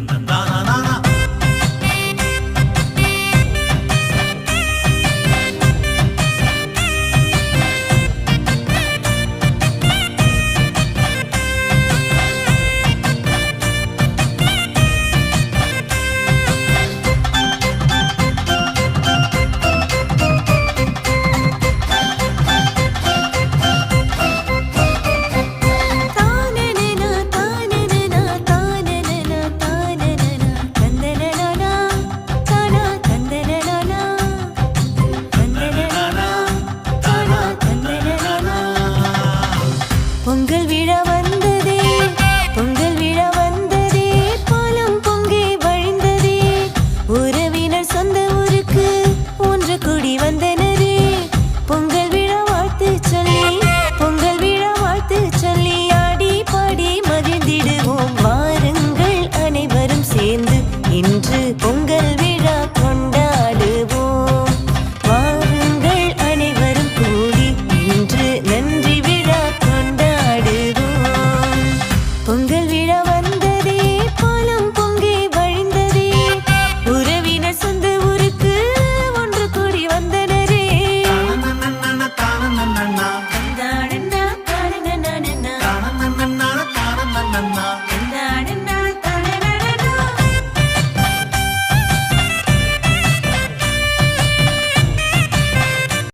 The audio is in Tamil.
தானனனா பொங்கல் விழா வந்ததே. பொங்கல்